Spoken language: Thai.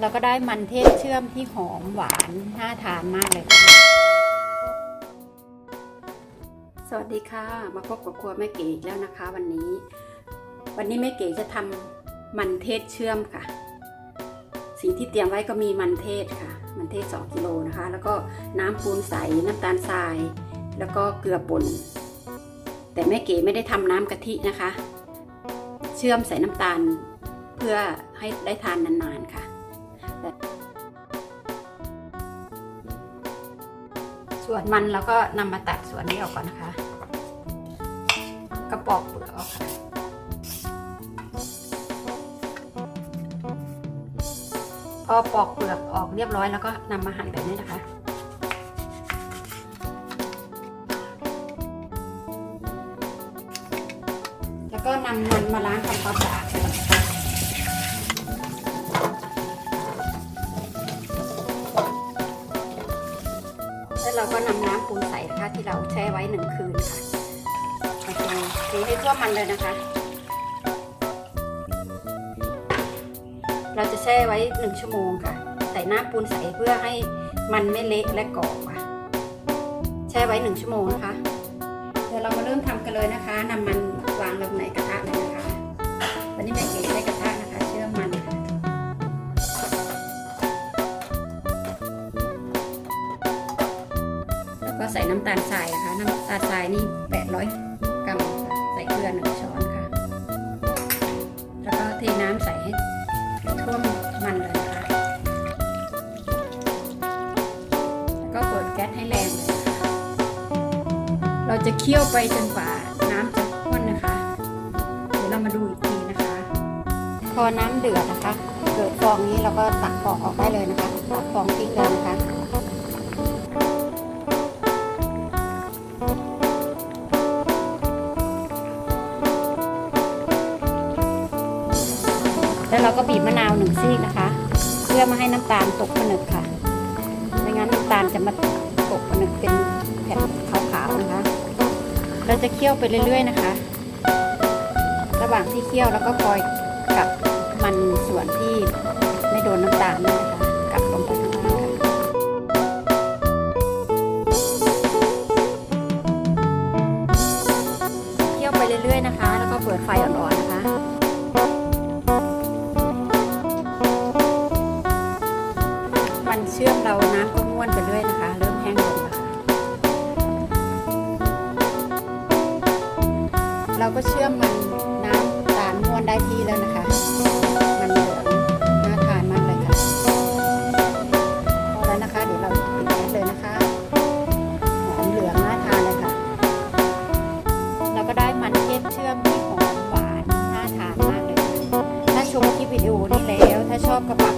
เราก็ได้มันเทศเชื่อมที่หอมหวานน่าทานมากเลยค่ะ สวัสดีค่ะ มาพบกับครัวแม่เก๋อีกแล้วนะคะ วันนี้ วันนี้แม่เก๋จะทำมันเทศเชื่อมค่ะ สิ่งที่เตรียมไว้ก็มีมันเทศค่ะ มันเทศ 2กิโลนะคะ แล้วก็น้ำปูนใส น้ำตาลทราย แล้วก็เกลือป่น แต่แม่เก๋ไม่ได้ทำน้ำกะทินะคะ เชื่อมใส่น้ำตาลเพื่อให้ได้ทานนานๆค่ะ ส่วนมันเราก็นำมาตัดส่วนนี้ออกก่อนนะคะ กระปอกเปลือกออกค่ะพอปอกเปลือกออกเรียบร้อยแล้วก็นำมาหั่นแบบนี้นะคะแล้วก็นำมันมาล้างทำความสะอาด แล้วเราก็นำน้ำปูนใสนะคะที่เราแช่ไว้หนึ่งคืนค่ะโอเคตีให้ทั่วมันเลยนะคะ เราจะแช่ไว้หนึ่งชั่วโมงค่ะ ใส่น้ำปูนใสเพื่อให้มันไม่เละและกรอบค่ะ แช่ไว้หนึ่งชั่วโมงนะคะ เดี๋ยวเรามาเริ่มทำกันเลยนะคะ ส่น้ำตาลทรายนะคะน้ำตาลทรายนี่ 800 กรัมค่ะใส่เกลือหนึ่งช้อนค่ะ แล้วก็เทน้ำใส่ให้ท่วมมันเลยนะคะแล้วก็เปิดแก๊สให้แรงเลยะคะเราจะเคี่ยวไปจนกว่าน้ำจะข้นนะคะ เดี๋ยวเรามาดูอีกทีนะคะ พอน้ำเดือดนะคะ เกิดฟองนี้เราก็ตักฟองออกได้เลยนะคะตักฟองทิ้งเลยนะคะ แล้วเราก็บีบมะนาวหนึ่งซีกนะคะ เพื่อมาให้น้ำตาลตกผนึกค่ะ ไม่งั้นน้ำตาลจะมาตกผนึกเป็นแผ่นขาวๆนะคะ เราจะเคี่ยวไปเรื่อยๆนะคะ ระหว่างที่เคี่ยวแล้วก็คอยกลับมันส่วนที่ไม่โดนน้ำตาลนะคะกลับลงไปข้างล่างค่ะเคี่ยวไปเรื่อยๆนะคะ แล้วก็เปิดไฟอ่อนๆ เชื่อมเราน้ำก็ม้วนไปเรื่อยนะคะ เริ่มแห้งลงแล้วค่ะเราก็เชื่อมมันน้ำตาลม้วนได้ที่แล้วนะคะ มันเหลืองน่าทานมากเลยค่ะพอแล้วนะคะเดี๋ยวเราปิดแก๊สเลยนะคะหอมเหลืองน่าทานเลยค่ะ เราก็ได้มันเทศเชื่อมที่หอมหวานน่าทานมากเลยค่ะถ้าชมคลิปวิดีโอนี้แล้ว ถ้าชอบก็ฝากก